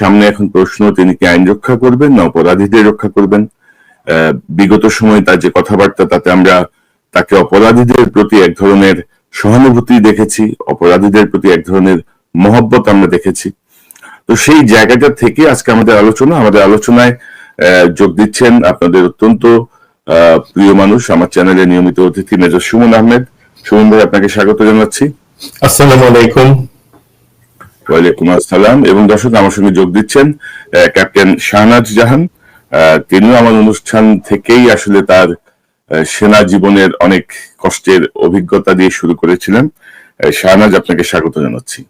সামনে এখন প্রশ্ন, তিনি কি আইন রক্ষা করবেন না অপরাধীদের রক্ষা করবেন? বিগত সময়ে তার যে কথাবার্তা, তাতে আমরা তাকে অপরাধীদের প্রতি এক ধরনের সহানুভূতি দেখেছি, অপরাধীদের প্রতি এক ধরনের মহব্বত আমরা দেখেছি। তো সেই জায়গাটা থেকে আজকে আমাদের আলোচনা, আমাদের আলোচনায় যোগ দিচ্ছেন আপনাদের অত্যন্ত প্রিয় মানুষ, আমার চ্যানেলে নিয়মিত অতিথি মেজর সুমন আহমেদ। সুমন ভাই, আপনাকে স্বাগত জানাচ্ছি। আসসালামু আলাইকুম। ওয়ালাইকুম আসসালাম। এবং দর্শক আমার সঙ্গে যোগ দিচ্ছেন ক্যাপ্টেন শাহনাজ জাহান। তিনিও আমার অনুষ্ঠান থেকেই আসলে তার সেনা জীবনের অনেক কষ্টের অভিজ্ঞতা দিয়ে শুরু করেছিলেন। শাহনাজ আপনাকে স্বাগত জানাচ্ছি।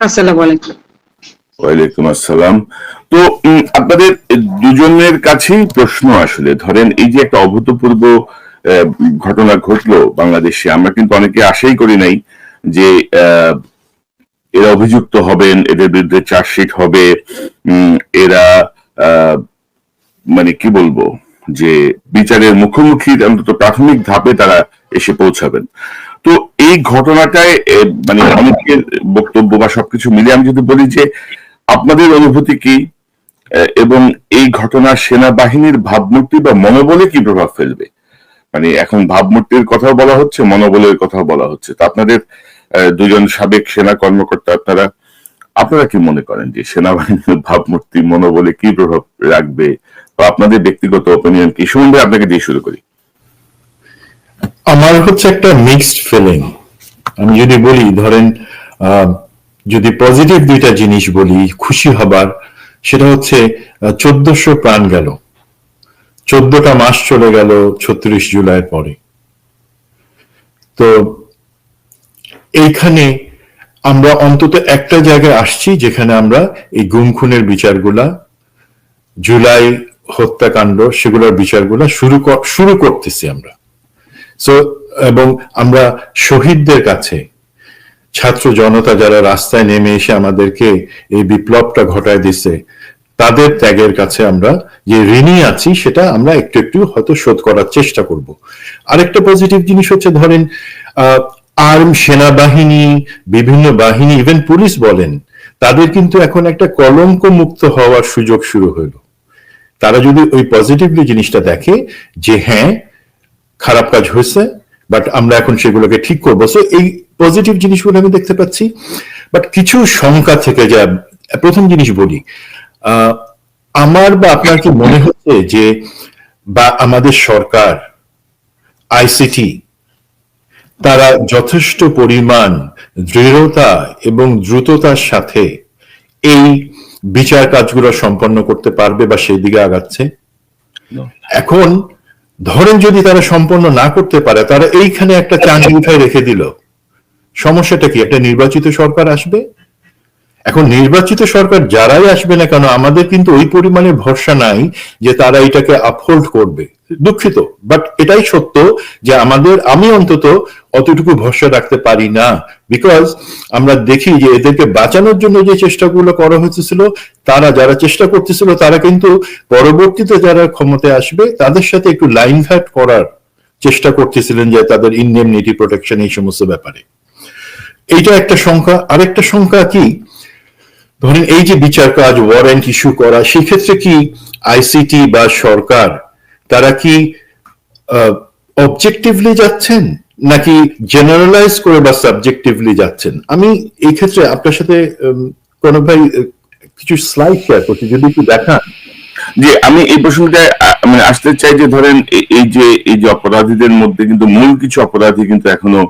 আসসালামু আলাইকুম। ওয়ালাইকুম আসসালাম। তো আপনাদের দুজনের কাছেই প্রশ্ন আসলে ধরেন এই যে একটা অভূতপূর্ব আহ, ঘটনা ঘটলো বাংলাদেশে আমরা কিন্তু অনেকে আশাই করি নাই যে আহ, এরা অভিযুক্ত হবেন, এদের বিরুদ্ধে চার্জশিট হবে। এরা মানে কি বলব, যে বিচারের মুখোমুখি অন্তত প্রাথমিক ধাপে তারা এসে পৌঁছাবেন। তো এই ঘটনাটায় মানে অনেকের বক্তব্য বা সবকিছু মিলে আমি যদি বলি যে আপনাদের অনুভূতি কি? এবং এই ঘটনা সেনাবাহিনীর ভাবমূর্তি বা মনোবলে কি প্রভাব ফেলবে? মানে এখন ভাবমূর্তির কথাও বলা হচ্ছে, মনোবলের কথাও বলা হচ্ছে। তো আপনাদের দুজন সাবেক সেনা কর্মকর্তা, আপনারা আপনারা কি মনে করেন যে সেনাবাহিনীর ভাবমূর্তি, মনোবলে কি প্রভাব রাখবে? বা আপনাদের ব্যক্তিগত অপিনিয়ন কি? সম্বন্ধে আপনাকে দিয়ে শুরু করি। আমার হচ্ছে একটা মিক্সড ফিলিং আমি যদি বলি, ধরেন যদি পজিটিভ দুইটা জিনিস বলি, খুশি হবার, সেটা হচ্ছে চোদ্দশো প্রাণ গেল। চোদ্দটা মাস চলে গেল ছত্রিশ জুলাইয়ের পরে। তো এইখানে আমরা অন্তত একটা জায়গায় আসছি যেখানে আমরা এই গুম খুনের বিচারগুলা, জুলাই হত্যাকাণ্ড সেগুলোর বিচারগুলা শুরু শুরু করতেছি আমরা। সো এবং আমরা শহীদদের কাছে, ছাত্র জনতা যারা রাস্তায় নেমে এসে আমাদেরকে এই বিপ্লবটা ঘটায় দিছে, তাদের ত্যাগের কাছে আমরা যে ঋণী আছি সেটা আমরা একটু একটু হয়তো শোধ করার চেষ্টা করব। আরেকটা পজিটিভ জিনিস হচ্ছে, ধরেন আর্ম সেনাবাহিনী, বিভিন্ন বাহিনী ইভেন পুলিশ বলেন, তাদের কিন্তু এখন একটা কলঙ্ক মুক্ত হওয়ার সুযোগ শুরু হলো। তারা যদি ওই পজিটিভলি জিনিসটা দেখে যে হ্যাঁ খারাপ কাজ হয়েছে বাট আমরা এখন সেগুলোকে ঠিক করব। সো এই পজিটিভ জিনিসগুলো আমি দেখতে পাচ্ছি। বাট কিছু শঙ্কা থেকে যা, প্রথম জিনিস বলি আমার বা আপনার কি মনে হচ্ছে যে, বা আমাদের সরকার আইসিটি তারা যথেষ্ট পরিমাণ দৃঢ়তা এবং দ্রুততার সাথে এই বিচার কাজগুলো সম্পন্ন করতে পারবে বা সেই দিকে আগাচ্ছে। এখন ধরেন যদি তারা সম্পন্ন না করতে পারে তারা এইখানে একটা চাঙ্গি উঠায় রেখে দিল। সমস্যাটা কি? একটা নির্বাচিত সরকার আসবে? এখন নির্বাচিত সরকার যারাই আসবে না কেন আমাদের কিন্তু ওই পরিমাণে ভরসা নাই যে তারা এটাকে আপহোল্ড করবে। দুঃখিত বাট এটাই সত্য যে আমাদের আমি অন্তত অতটুকু ভরসা রাখতে পারি না। বিকজ আমরা দেখি যে এদেরকে বাঁচানোর জন্য যে চেষ্টাগুলো করা হয়েছিল তারা যারা চেষ্টা করতেছিল, তারা কিন্তু পরবর্তীতে যারা ক্ষমতায় আসবে, তাদের সাথে একটু লাইন ঘাট করার চেষ্টা করতেছিলেন যে তাদের ইন্ডেমনিটি প্রোটেকশন এই সমস্ত ব্যাপারে। এইটা একটা সংখ্যা। আরেকটা সংখ্যা কি? ধরেন এই যে বিচার কাজ ওয়ারেন্ট ইস্যু করা, সেক্ষেত্রে কি আইসিটি বা সরকার, তারা কি অবজেক্টিভলি যাচ্ছেন? নাকি জেনারেলাইজ করে বা সাবজেক্টিভলি যাচ্ছেন? আমি এই ক্ষেত্রে আপনার সাথে কোন ভাই কিছু স্লাইড শেয়ার করছি যদি একটু দেখান। যে আমি এই প্রসঙ্গটায় আ- মানে আসতে চাই যে ধরেন এই যে এই যে অপরাধীদের মধ্যে কিন্তু মূল কিছু অপরাধী কিন্তু এখনও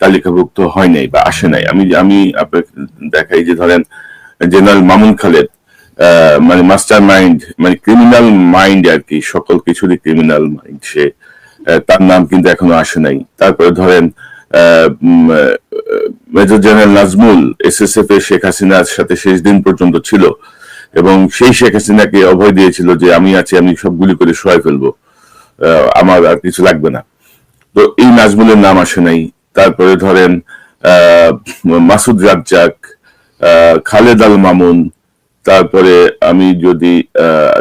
তালিকাভুক্ত হয় নাই বা আসে নাই। আমি আমি আপনাকে দেখাই যে ধরেন জেনারেল মামুন খালেদ মানে মাস্টার মাইন্ড মানে ক্রিমিনাল মাইন্ড আর কি সকল কিছুরই ক্রিমিনাল মাইন্ড সে আহ, তার নাম কিন্তু এখনও আসে নাই। তারপরে ধরেন মেজর জেনারেল নাজমুল এসএসএফ এর শেখ হাসিনার সাথে শেষ দিন পর্যন্ত ছিল এবং সেই শেখ হাসিনাকে অভয় দিয়েছিল যে, আমি আছি, আমি সব গুলি করে সহায় ফেলব। আমার আর কিছু লাগবে না। তো এই নাজমুলের নাম আসে নাই। তারপরে ধরেন মাসুদ রাজ্জাক খালেদ আল মামুন তারপরে আমি যদি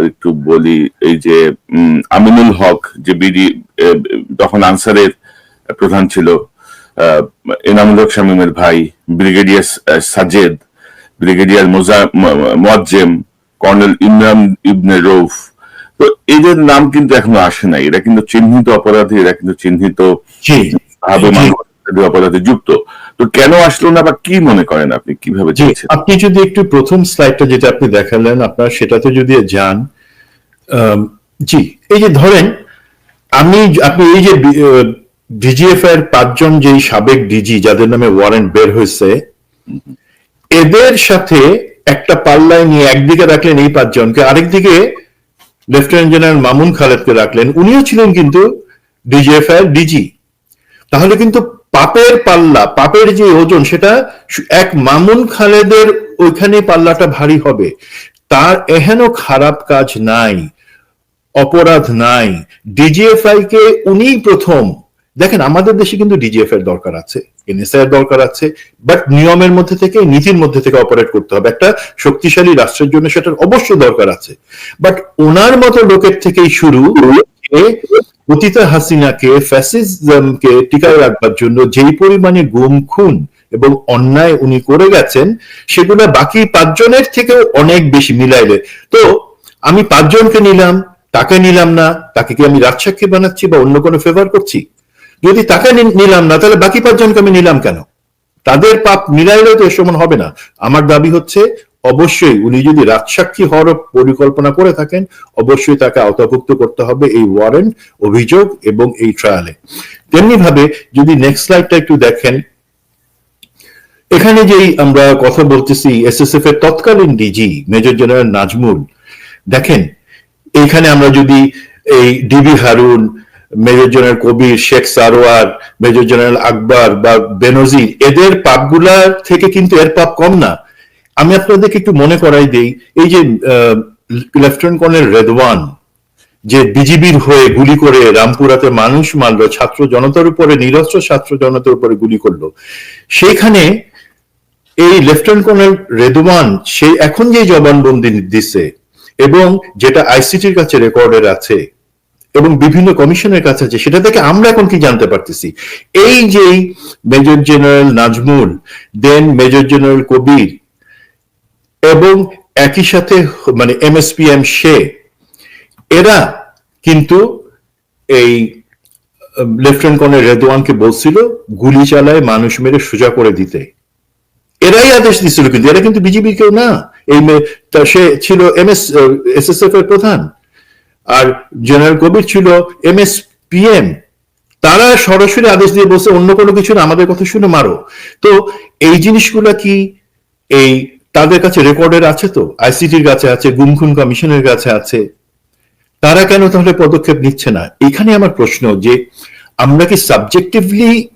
একটু বলি এই যে আমিনুল হক যে বিডি তখন আনসারের প্রধান ছিল এনামুল হক শামীমের ভাই ব্রিগেডিয়ার সাজেদ ব্রিগেডিয়ার মোজা মোয়াজ্জেম কর্নেল ইমরান ইবনে রৌফ। তো এদের নাম কিন্তু এখনও আসে নাই। এরা কিন্তু চিহ্নিত অপরাধী এরা কিন্তু চিহ্নিত ভাবে অপরাধে যুক্ত। তো কেন আসলো না বা কি মনে করেন আপনি? কীভাবে আপনি যদি একটু প্রথম স্লাইডটা যেটা আপনি দেখালেন আপনার সেটাতে যদি যান জি এই যে ধরেন আমি আপনি এই যে ডিজিএফ এর পাঁচজন যেই সাবেক ডিজি যাদের নামে ওয়ারেন্ট বের হয়েছে এদের সাথে একটা পাল্লায় নিয়ে একদিকে রাখলেন এই পাঁচজনকে আরেকদিকে লেফটেন্যান্ট জেনারেল মামুন খালেদকে রাখলেন। উনিও ছিলেন কিন্তু ডিজিএফ এর ডিজি তাহলে কিন্তু পাপের পাল্লা, পাপের যে ওজন, সেটা এক মামুন খালেদের ওইখানে পাল্লাটা ভারী হবে। তার এহেন খারাপ কাজ নাই, অপরাধ নাই। ডিজিএফআই কে উনি প্রথম, দেখেন, আমাদের দেশে কিন্তু ডিজিএফ এর দরকার আছে এনএসআই এর দরকার আছে বাট নিয়মের মধ্যে থেকে, নীতির মধ্যে থেকে অপারেট করতে হবে। একটা শক্তিশালী রাষ্ট্রের জন্য সেটার অবশ্যই দরকার আছে। বাট ওনার মতো লোকের থেকেই শুরু যে অতীতা হাসিনাকে ফ্যাসিজমকে টিকায় রাখবার জন্য যেই পরিমাণে গুম, খুন এবং অন্যায় উনি করে গেছেন, সেগুলো বাকি পাঁচজনের থেকেও অনেক বেশি মিলাইলে। তো আমি পাঁচজনকে নিলাম, তাকে নিলাম না, তাকে কি আমি রাজসাক্ষী বানাচ্ছি বা অন্য কোনো ফেভার করছি? যদি তাকে নিলাম না, তাহলে বাকি পাঁচজনকে আমি নিলাম কেন? তাদের পাপ মিলাইলেও তো এ সমান হবে না। আমার দাবি হচ্ছে অবশ্যই উনি যদি রাজসাক্ষী হওয়ার পরিকল্পনা করে থাকেন, অবশ্যই তাকে আওতাভুক্ত করতে হবে এই ওয়ারেন্ট অভিযোগ এবং এই ট্রায়ালে তেমনি ভাবে যদি নেক্সট স্লাইডটা একটু দেখেন, এখানে যেই আমরা কথা বলতেছি এসএসএফ এর তৎকালীন ডিজি মেজর জেনারেল নাজমুল, দেখেন, এইখানে আমরা যদি এই DB Harun major general Kabir, Sheikh Sarwar major general Akbar বা বেনজির, এদের পাপগুলা থেকে কিন্তু এর পাপ কম না। আমি আপনাদেরকে একটু মনে করাই দেই, এই যে লেফটেন্যান্ট কর্নেল রেদওয়ান যে বিজিবির হয়ে গুলি করে রামপুরাতে মানুষ মারলো, ছাত্র জনতার উপরে, নিরস্ত্র ছাত্র জনতার উপরে গুলি করল, সেইখানে এই লেফটেন্যান্ট কর্নেল রেদওয়ান সে এখন যে জবানবন্দি দিচ্ছে এবং যেটা আইসিটির কাছে রেকর্ডের আছে এবং বিভিন্ন কমিশনের কাছে আছে, সেটা থেকে আমরা এখন কি জানতে পারতেছি? এই যে major general Nazmul then major general Kabir এবং একই সাথে মানে এমএসপিএম সে, এরা কিন্তু এই লেফটেন্যান্ট কর্নেল রেদওয়ানকে বলছিল, গুলি চালায়, মানুষ মেরে সোজা করে দিতে। এরাই আদেশ দিছিল কিন্তু, এরা কিন্তু বিজেপি কেউ না। এই সে ছিল এমএস এসএসএফ এর প্রধান। আর জেনারেল কবির ছিল এমএস পিএম তারা সরাসরি আদেশ দিয়ে বলছে, অন্য কোনো কিছু না, আমাদের কথা শুনে মারো। তো এই জিনিসগুলা কি এই তাদের কাছে রেকর্ডের আছে তো? আইসিটির কাছে আছে গুমখুন কমিশনের কাছে আছে। তারা কেন তাহলে পদক্ষেপ নিচ্ছে না? এখানে আমার প্রশ্ন যে, আমরা কি সাবজেক্টিভলি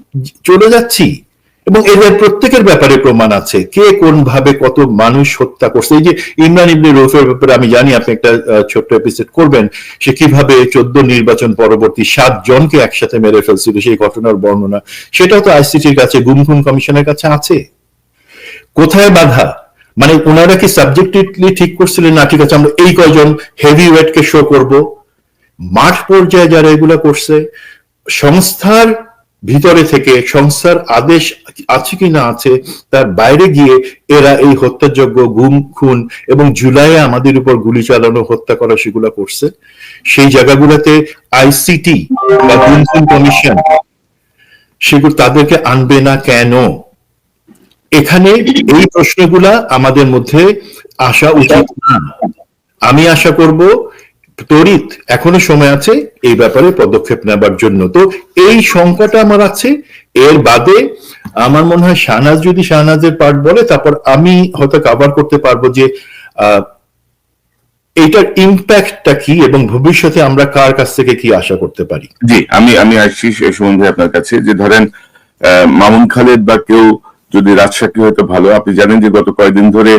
চলে যাচ্ছি? এবং এদের প্রত্যেকের ব্যাপারে প্রমাণ আছে। কে কোন ভাবে কত মানুষ হত্যা করছে? এই যে ইমরান ইবনে রৌফের ব্যাপারে আমি জানি আপনি একটা ছোট্ট এপিসোড করবেন। সে কীভাবে চোদ্দ নির্বাচন পরবর্তী সাত জনকে একসাথে মেরে ফেলছিল সেই ঘটনার বর্ণনা। সেটাও তো আইসিটির কাছে, গুমখুন কমিশনের কাছে আছে। কোথায় বাধা? মানে ওনারা কি সাবজেক্টিভলি ঠিক করছিলেন? না, ঠিক আছে, আমরা এই কয়জন হেভি ওয়েটকে শো করব? মাঠ পর্যায়ে যারা এগুলা করছে, সংস্থার ভিতরে থেকে, সংস্থার আদেশ আছে কি না আছে, তার বাইরে গিয়ে এরা এই হত্যাযোগ্য গুম, খুন এবং জুলাইয়ে আমাদের উপর গুলি চালানো, হত্যা করা সেগুলা করছে। সেই জায়গাগুলোতে আইসিটি বা গুম খুন কমিশন, সেগুলো তাদেরকে আনবে না কেন? এখানে এই প্রশ্নগুলা আমাদের মধ্যে আসা উচিত না। আমি আশা করব, তড়িৎ এখনও সময় আছে এই ব্যাপারে পদক্ষেপ নেবার জন্য। তো এই শঙ্কাটা আমার আছে। এর বাদে আমার মনে হয় শাহনাজ, যদি শাহনাজের পার্ট বলে, তারপর আমি হয়তো কাভার করতে পারব যে এইটার ইম্প্যাক্টটা কি এবং ভবিষ্যতে আমরা কার কাছ থেকে কি আশা করতে পারি? জি, আমি আমি আসছি সে সম্বন্ধে আপনার কাছে যে ধরেন মামুন খালেদ বা কেউ যদি রাজসাক্ষী হয়তো ভালো আপনি জানেন যে গত কয়েকদিন ধরে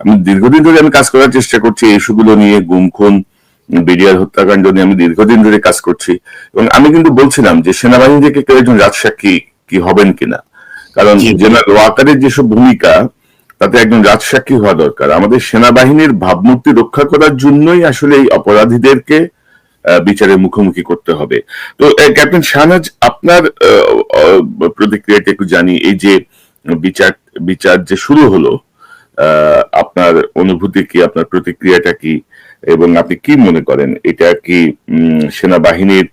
আমি দীর্ঘদিন ধরে আমি কাজ করার চেষ্টা করছি এই ইস্যুগুলো নিয়ে গুম খুন বিডিআর হত্যাকাণ্ড নিয়ে আমি দীর্ঘদিন ধরে কাজ করছি। এবং আমি কিন্তু বলছিলাম যে সেনাবাহিনী থেকে কেউ একজন রাজসাক্ষী কি হবেন কিনা? কারণ জেনারেল ওয়াকারের যেসব ভূমিকা তাতে একজন রাজসাক্ষী হওয়া দরকার। আমাদের সেনাবাহিনীর ভাবমূর্তি রক্ষা করার জন্যই আসলে এই অপরাধীদেরকে বিচারের মুখোমুখি করতে হবে। তো ক্যাপ্টেন শাহনাজ আপনার প্রতিক্রিয়াটা একটু জানি এই যে বিচার বিচার যে শুরু হলো আপনার অনুভূতি কি, আপনার প্রতিক্রিয়াটা কি, এবং আপনি কি মনে করেন? এটা কি সেনাবাহিনীর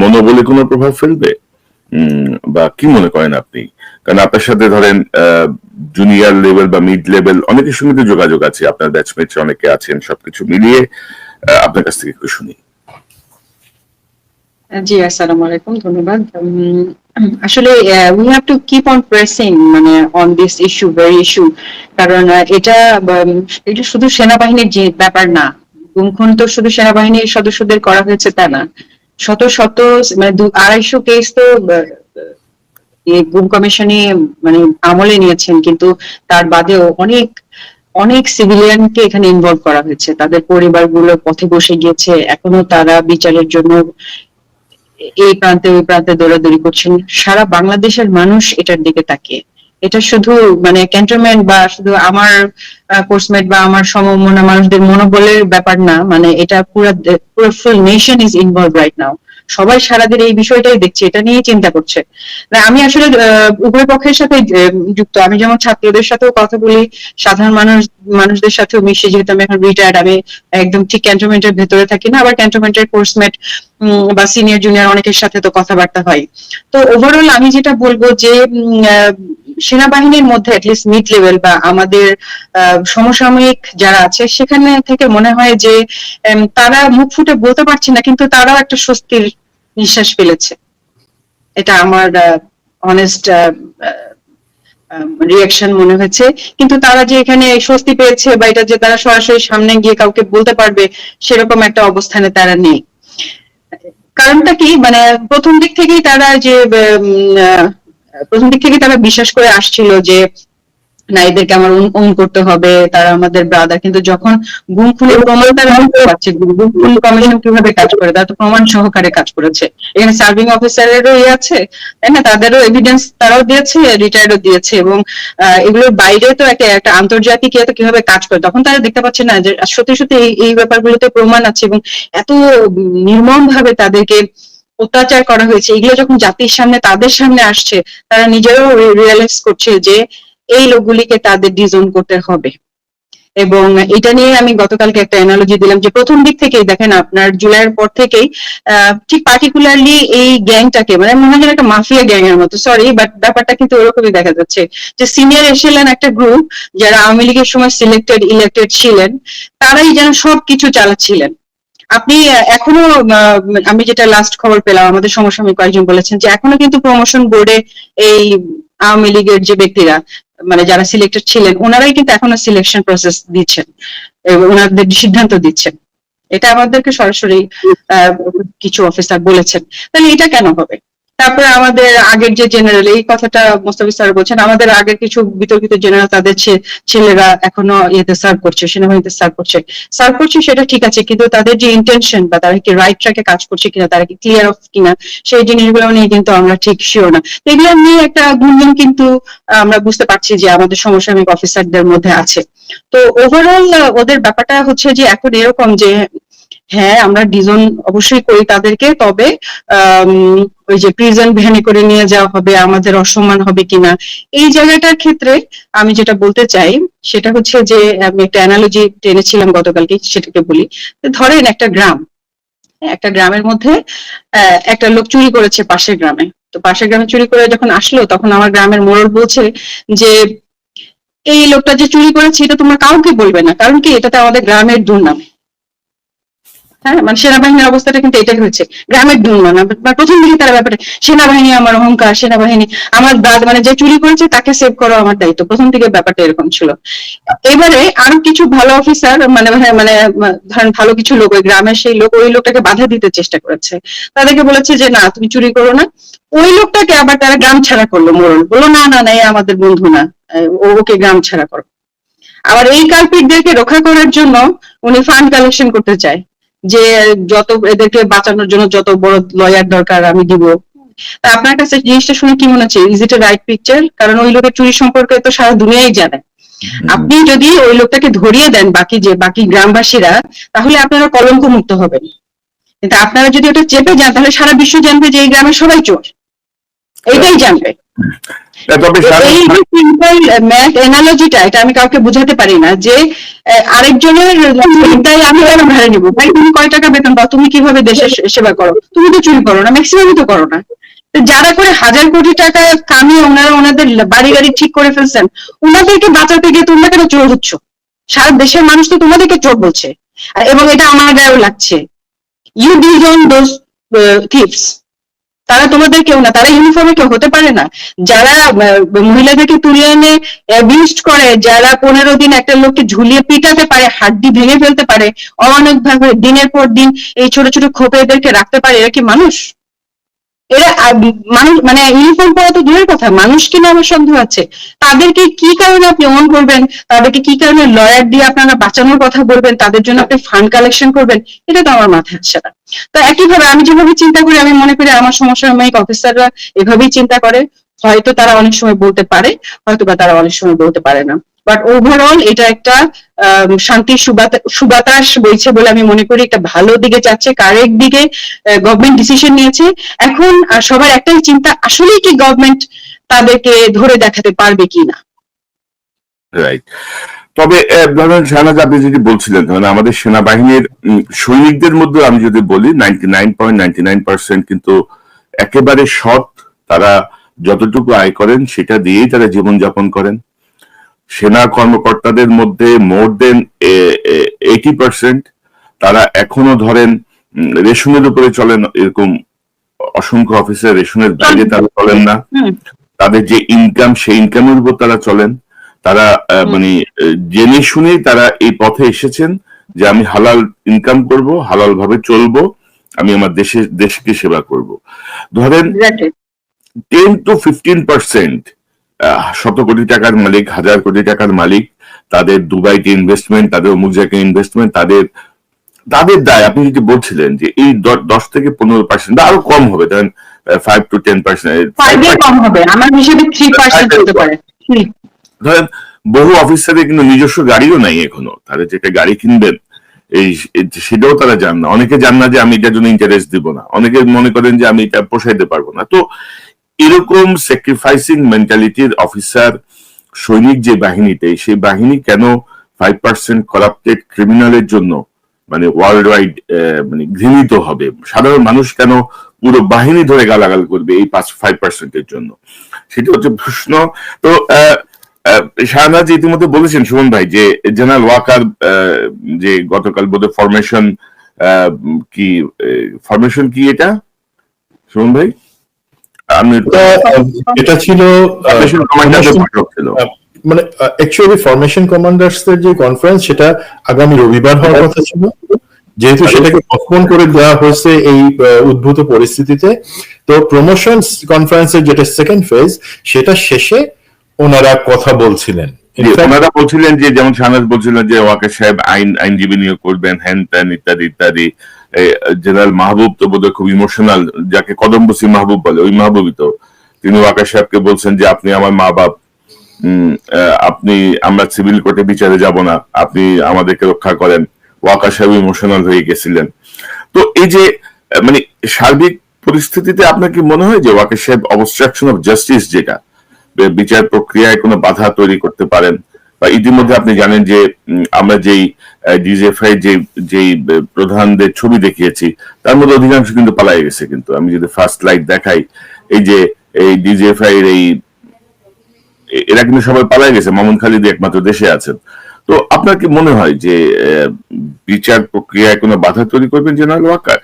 মনোবলে কোনো প্রভাব ফেলবে? বা কি মনে করেন আপনি? কারণ আপনার সাথে ধরেন জুনিয়র লেভেল বা মিড লেভেল অনেকের সঙ্গে তো যোগাযোগ আছে, আপনার ব্যাচমেট অনেকে আছেন, সবকিছু মিলিয়ে আপনার কাছ থেকে একটু শুনি। জি, আসসালামু আলাইকুম, ধন্যবাদ। আসলে we have to keep on pressing মানে on this issue very issue কারণ আহ, এটা এটা শুধু সেনাবাহিনীর যে ব্যাপার না গুমখুন তো শুধু সেনাবাহিনীর সদস্যদের করা হয়েছে তা না শত শত মানে আড়াইশো কেস তো এই গুম কমিশনে মানে আমলে নিয়েছেন কিন্তু তার বাদেও অনেক অনেক সিভিলিয়ানকে এখানে ইনভলভ করা হয়েছে তাদের পরিবারগুলো পথে বসে গিয়েছে এখনও তারা বিচারের জন্য এই প্রান্তে, ওই প্রান্তে দৌড়াদৌড়ি করছেন। সারা বাংলাদেশের মানুষ এটার দিকে তাকিয়ে। এটা শুধু মানে ক্যান্টনমেন্ট বা শুধু আমার কোর্সমেট বা আমার সমমনা মানুষদের মনোবলের ব্যাপার না মানে এটা পুরো পুরো full nation is involve right now সবাই সারাদিন এই বিষয়টাই দেখছে এটা নিয়ে চিন্তা করছে। না, আমি আসলে উভয় পক্ষের সাথে যুক্ত। আমি যেমন ছাত্রদের সাথেও কথা বলি সাধারণ মানুষ মানুষদের সাথেও মিশি যেহেতু আমি এখন রিটায়ার্ড আমি একদম ঠিক ক্যান্টনমেন্টের ভেতরে থাকি না আবার ক্যান্টনমেন্টের কোর্সমেট বা সিনিয়র জুনিয়র অনেকের সাথে তো কথাবার্তা হয়। তো ওভারঅল আমি যেটা বলব যে সেনাবাহিনীর মধ্যে অ্যাটলিস্ট মিড লেভেল বা আমাদের সমসাময়িক যারা আছে, সেখানে থেকে মনে হয় যে তারা মুখ ফুটে বলতে পারছে না, কিন্তু তারাও একটা স্বস্তির নিঃশ্বাস ফেলেছে। এটা আমার অনেস্ট রিয়াকশন মনে হয়েছে। কিন্তু তারা যে এখানে স্বস্তি পেয়েছে বা এটা যে তারা সরাসরি সামনে গিয়ে কাউকে বলতে পারবে, সেরকম একটা অবস্থানে তারা নেই। কারণটা কি? মানে প্রথম দিক থেকেই তারা যে প্রথম দিক থেকে তারা বিশ্বাস করে আসছিল যে না এদেরকে আমার ওন করতে হবে তারা আমাদের ব্রাদার কিন্তু যখন গুম খুনের প্রমাণ তারা পারছে গুম খুন কমিশন কীভাবে কাজ করে? তারা তো প্রমাণ সহকারে কাজ করেছে। এখানে সার্ভিং অফিসারেরও ইয়ে আছে তাই না? তাদেরও এভিডেন্স তারাও দিয়েছে রিটায়ার্ডও দিয়েছে এবং আহ, এগুলোর বাইরে তো একটা একটা আন্তর্জাতিক ইয়ে তো কীভাবে কাজ করে? তখন তারা দেখতে পাচ্ছে না যে সত্যি সত্যি এই ব্যাপারগুলোতে প্রমাণ আছে এবং এত নির্মম ভাবে তাদেরকে অত্যাচার করা হয়েছে, এগুলো যখন জাতির সামনে, তাদের সামনে আসছে, তারা নিজেরাও রিয়েলাইজ করছে যে এই লোকগুলিকে তাদের ডিজোন করতে হবে। এবং এটা নিয়ে আমি গতকালকে একটা অ্যানালজি দিলাম যে প্রথম দিক থেকেই দেখেন আপনার জুলাইয়ের পর থেকেই ঠিক পার্টিকুলারলি এই গ্যাংটাকে মানে মনে হয় একটা মাফিয়া গ্যাং এর মতো সরি বাট ব্যাপারটা কিন্তু ওরকমই দেখা যাচ্ছে যে সিনিয়র এসেলেন একটা গ্রুপ যারা আওয়ামী লীগের সময় সিলেক্টেড ইলেক্টেড ছিলেন, তারাই যেন সবকিছু চালাচ্ছিলেন। আপনি এখনও আমি যেটা লাস্ট খবর পেলাম, আমাদের সমসাময়িক কয়েকজন বলেছেন যে এখনও কিন্তু প্রমোশন বোর্ডে এই আওয়ামী লীগের যে ব্যক্তিরা মানে যারা সিলেক্টেড ছিলেন, ওনারাই কিন্তু এখনও সিলেকশন প্রসেস দিচ্ছেন ওনাদের সিদ্ধান্ত দিচ্ছেন। এটা আমাদেরকে সরাসরি কিছু অফিসার বলেছেন। তাহলে এটা কেন হবে? তারপরে আমাদের আগের যে জেনারেল এই কথাটা মোস্তাফি স্যার বলছেন, আমাদের আগের কিছু বিতর্কিত জেনারেল তাদের ছেলেরা এখনও ইয়েতে সার্ভ করছে, সেনাবাহিনীতে সার্ভ করছে। সার্ভ করছে সেটা ঠিক আছে, কিন্তু তাদের যে ইন্টেনশন বা তারা কি রাইট ট্র্যাকে কাজ করছে কিনা, তারা কি ক্লিয়ার অফ কিনা, সেই জিনিসগুলো নিয়ে কিন্তু আমরা ঠিক শিওর না। এগুলো নিয়ে একটা গুঞ্জন কিন্তু আমরা বুঝতে পারছি যে আমাদের সমসাময়িক অফিসারদের মধ্যে আছে। তো ওভারঅল ওদের ব্যাপারটা হচ্ছে যে এখন এরকম যে হ্যাঁ আমরা ডিজন অবশ্যই করি তাদেরকে। তবে ওই যে প্রিজন ভ্যানে করে নিয়ে যাওয়া হবে, আমাদের অসম্মান হবে কিনা, এই জায়গাটার ক্ষেত্রে আমি যেটা বলতে চাই, সেটা হচ্ছে যে, আমি একটা অ্যানালজি টেনেছিলাম গতকালকে, সেটাকে বলি। ধরেন একটা গ্রাম, একটা গ্রামের মধ্যে একটা লোক চুরি করেছে পাশের গ্রামে। তো পাশের গ্রামে চুরি করে যখন আসলো, তখন আমার গ্রামের মোড়ল বলছে যে, এই লোকটা যে চুরি করেছে, এটা তোমরা কাউকে বলবে না। কারণ কি? এটাতে আমাদের গ্রামের দুর্নাম। হ্যাঁ মানে সেনাবাহিনীর অবস্থাটা কিন্তু এটাই হয়েছে। গ্রামের প্রথম দিকে তারা ব্যাপারে সেনাবাহিনী আমার অহংকার, সেনাবাহিনী আমার ব্রাদ মানে যে চুরি করেছে তাকে সেভ করা আমার দায়িত্ব। প্রথম দিকে ব্যাপারটা এরকম ছিল। এবারে আরও কিছু ভালো অফিসার মানে মানে- মানে ধরেন ভালো কিছু লোক, ওই গ্রামের সেই লোক, ওই লোকটাকে বাধা দিতে চেষ্টা করেছে। তাদেরকে বলেছে যে, না, তুমি চুরি করো না। ওই লোকটাকে আবার তারা গ্রাম ছাড়া করল মোড়ল বলল, না না না আমাদের বন্ধু না। ওকে গ্রাম ছাড়া করো। আবার এই কালপিটদেরকে রক্ষা করার জন্য উনি ফান্ড কালেকশন করতে চায়। যে যত এদেরকে বাঁচানোর জন্য যত বড় লয়ার দরকার আমি দিব। তা আপনার কাছে জিনিসটা শুনে কি মনে হচ্ছে? Is it a right picture কারণ ওই লোকের চুরি সম্পর্কে তো সারা দুনিয়াই জানে। আপনি যদি ওই লোকটাকে ধরিয়ে দেন বাকি যে বাকি গ্রামবাসীরা তাহলে আপনারা কলঙ্ক মুক্ত হবেন। কিন্তু আপনারা যদি ওটা চেপে যান তাহলে সারা বিশ্ব জানবে যে এই গ্রামের সবাই চোর। এটাই জানবে। তবে এই সিম্পল ম্যাথ এনালজিটা এটা আমি কাউকে বুঝাতে পারি না যে আরেকজনের চিন্তায় আমি কেন ভাড়া নিবো? ভাই তুমি কয় টাকা বেতন পাও? তুমি কীভাবে দেশের সেবা করো? তুমি তো চুরি করো না ম্যাক্সিমামই তো করো না। যারা করে হাজার কোটি টাকা কামিয়ে ওনারা ওনাদের বাড়ি গাড়ি ঠিক করে ফেলছেন ওনাদেরকে বাঁচাতে গিয়ে তোমরা কেন চোর হচ্ছ? সারা দেশের মানুষ তো তোমাদেরকে চোর বলছে। আর এবং এটা আমার গায়েও লাগছে। ইউ ডিজন দোজ থিপস তারা তোমাদের কেউ না, তারা ইউনিফর্মে কেউ হতে পারে না। যারা মহিলাদেরকে তুলে এনে করে, যারা পনেরো দিন একটা লোককে ঝুলিয়ে পিটাতে পারে, হাড্ডি ভেঙে ফেলতে পারে অনেক ভাবে দিনের পর দিন এই ছোট ছোট খোপে এদেরকে রাখতে পারে, এরা কি মানুষ? এরা মানুষ মানে ইউনিফর্ম পরা তো দূরের কথা, মানুষ কিনা আমার সন্দেহ আছে। তাদেরকে কি কারণে আপনি অন করবেন? তাদেরকে কি কারণে লয়ার দিয়ে আপনারা বাঁচানোর কথা বলবেন? তাদের জন্য আপনি ফান্ড কালেকশন করবেন? এটা তো আমার মাথায় আসছে না। তো একইভাবে আমি যেভাবে চিন্তা করি, আমি মনে করি আমার সমসাময়িক অফিসাররা এভাবেই চিন্তা করে। হয়তো তারা অনেক সময় বলতে পারে হয়তো বা তারা অনেক সময় বলতে পারে না। বাট ওভারঅল এটা একটা আম, শান্তির সুবাতা- সুবাতাস বইছে বলে আমি মনে করি। একটা ভালো দিকে যাচ্ছে কারেক্ট দিকে গভর্নমেন্ট ডিসিশন নিয়েছে। এখন সবার একটাই চিন্তা আসলেই কি গভর্নমেন্ট তাদেরকে ধরে দেখাতে পারবে কিনা রাইট তবে ধরেন শাহনাজ আপনি যদি বলছিলেন ধরেন আমাদের সেনাবাহিনীর সৈনিকদের মধ্যে আমি যদি বলি ninety nine point ninety nine percent কিন্তু একেবারে সৎ তারা যতটুকু আয় করেন সেটা দিয়েই তারা জীবনযাপন করেন। সেনা কর্মকর্তাদের মধ্যে মোর দেন এইটি পার্সেন্ট তারা এখনও ধরেন রেশনের উপরে চলেন এরকম অসংখ্য অফিসার রেশনের বাইরে তারা চলেন না। তাদের যে ইনকাম সেই ইনকামের উপর তারা চলেন। তারা মানে জেনে শুনেই তারা এই পথে এসেছেন যে আমি হালাল ইনকাম করব হালাল ভাবে চলবো আমি আমার দেশে দেশকে সেবা করব। ধরেন টেন টু ফিফটিন পার্সেন্ট শত কোটি টাকার মালিক হাজার কোটি টাকার মালিক তাদের দুবাইতে ইনভেস্টমেন্ট তাদের অমুক জায়গায় ইনভেস্টমেন্ট তাদের তাদের দায়। আপনি যদি বলছিলেন যে এই দশ থেকে পনেরো পার্সেন্ট আরও কম হবে ধরেন ফাইভ টু টেন পার্সেন্ট কম হবে আমার হিসেবে থ্রি পার্সেন্ট হতে পারে। ধরেন বহু অফিসারের কিন্তু নিজস্ব গাড়িও নাই এখনও। তারা যেটা গাড়ি কিনবেন এই এই- সেটাও তারা জান না। অনেকে জান না যে আমি এটার জন্য ইন্টারেস্ট দিব না। অনেকে মনে করেন যে আমি এটা পোষাইতে পারব না। তো এরকম স্যাক্রিফাইসিং মেন্টালিটির অফিসার সৈনিক যে বাহিনীতে, সেই বাহিনী কেন ফাইভ পার্সেন্ট করাপ্টেড ক্রিমিনালের জন্য মানে ওয়ার্ল্ড ওয়াইড মানে ঘৃণিত হবে? সাধারণ মানুষ কেন পুরো বাহিনী ধরে গালাগাল করবে এই পাঁচ ফাইভ পার্সেন্টের জন্য? সেটা হচ্ছে প্রশ্ন। তো শাহনাজ ইতিমধ্যে বলেছেন, সুমন ভাই, যে জেনারেল ওয়াকার যে গতকাল বোধহয় ফরমেশন কি ফরমেশন কি এটা? সুমন ভাই? আমি এটা, ছিল মানে অ্যাকচুয়ালি ফরমেশন কমান্ডার্স এর যে কনফারেন্স সেটা আগামী রবিবার হওয়ার কথা ছিল। যেহেতু সেটাকে পসপোন করে দেওয়া হয়েছে এই উদ্ভূত পরিস্থিতিতে। তো প্রমোশন কনফারেন্সের যেটা সেকেন্ড ফেজ সেটা শেষে ওনারা কথা বলছিলেন। ওনারা বলছিলেন যে যেমন শাহনাজ বলছিলেন যে ওয়াকার সাহেব আইন আইনজীবী নিয়োগ করবেন হ্যান ত্যান ইত্যাদি ইত্যাদি। জেনারেল মাহবুব তো বোধহয় খুব ইমোশনাল যাকে কদমবসি মাহবুব বলে, ওই মাহবুবই তো। তিনি ওয়াকার সাহেবকে বলছেন যে, আপনি আমার মা বাপ আপনি, আমরা সিভিল কোর্টে বিচারে যাব না, আপনি আমাদেরকে রক্ষা করেন। ওয়াকা সাহেব ইমোশনাল হয়ে গেছিলেন। তো এই যে মানে সার্বিক পরিস্থিতিতে আপনার কি মনে হয় যে, ওয়াকার সাহেব অবস্ট্রাকশন অফ জাস্টিস যেটা বিচার প্রক্রিয়ায় কোনো বাধা তৈরি করতে পারেন? ইতিমধ্যে আপনি জানেন যে আমরা যেই ডিজিএফআই যে যেই প্রধানদের ছবি দেখিয়েছি তার মধ্যে অধিকাংশ কিন্তু পালাই গেছে কিন্তু। আমি যদি ফার্স্ট লাইট দেখাই এই যে এই ডিজিএফআই এর এই এরা কিন্তু সবাই পালাই গেছে মামুন খালিদ একমাত্র দেশে আছেন। তো আপনার কি মনে হয় যে বিচার প্রক্রিয়ায় কোনো বাধা তৈরি করবেন জেনারেল ওয়াকার?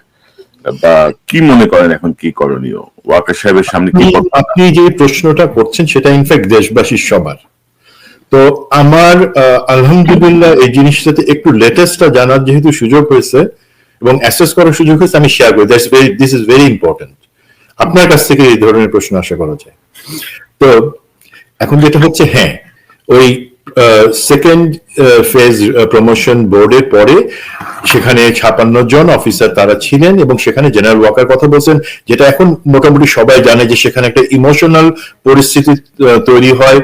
বা কি মনে করেন এখন কি করণীয়? ওয়াকার সাহেবের সামনে কি আপনি যে প্রশ্নটা করছেন সেটা ইনফ্যাক্ট দেশবাসীর সবার। তো আমার আলহামদুলিল্লাহ এই জিনিসটাতে একটু লেটেস্টটা জানার যেহেতু সুযোগ হয়েছে এবং অ্যাসেস করার সুযোগ হয়েছে, আমি শেয়ার করি। That's very this is very important আপনার কাছ থেকে এই ধরনের প্রশ্ন আশা করা যায়। তো এখন যেটা হচ্ছে হ্যাঁ ওই সেকেন্ড ফেজ প্রমোশন বোর্ডের পরে সেখানে ছাপান্ন জন অফিসার তারা ছিলেন এবং সেখানে জেনারেল ওয়াকার কথা বলছেন, যেটা এখন মোটামুটি সবাই জানে যে সেখানে একটা ইমোশনাল পরিস্থিতি তৈরি হয়।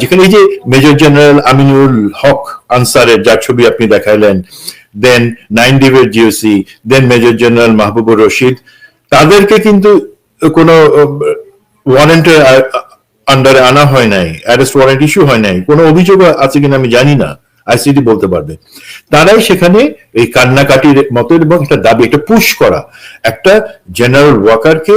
যেখানে এই যে মেজর জেনারেল আমিনুল হক আনসারের যার ছবি আপনি দেখাইলেন then nine ডিভের GOC then major general Mahbubur Rashid, তাদেরকে কিন্তু কোনো ওয়ারেন্টের আন্ডারে আনা হয় নাই অ্যারেস্ট ওয়ারেন্ট ইস্যু হয় নাই, কোনো অভিযোগ আছে কিনা আমি জানি না আইসিডি বলতে পারবে। তারাই সেখানে এই কান্নাকাটির মতো এবং একটা দাবি একটা পুশ করা। একটা জেনারেল ওয়াকারকে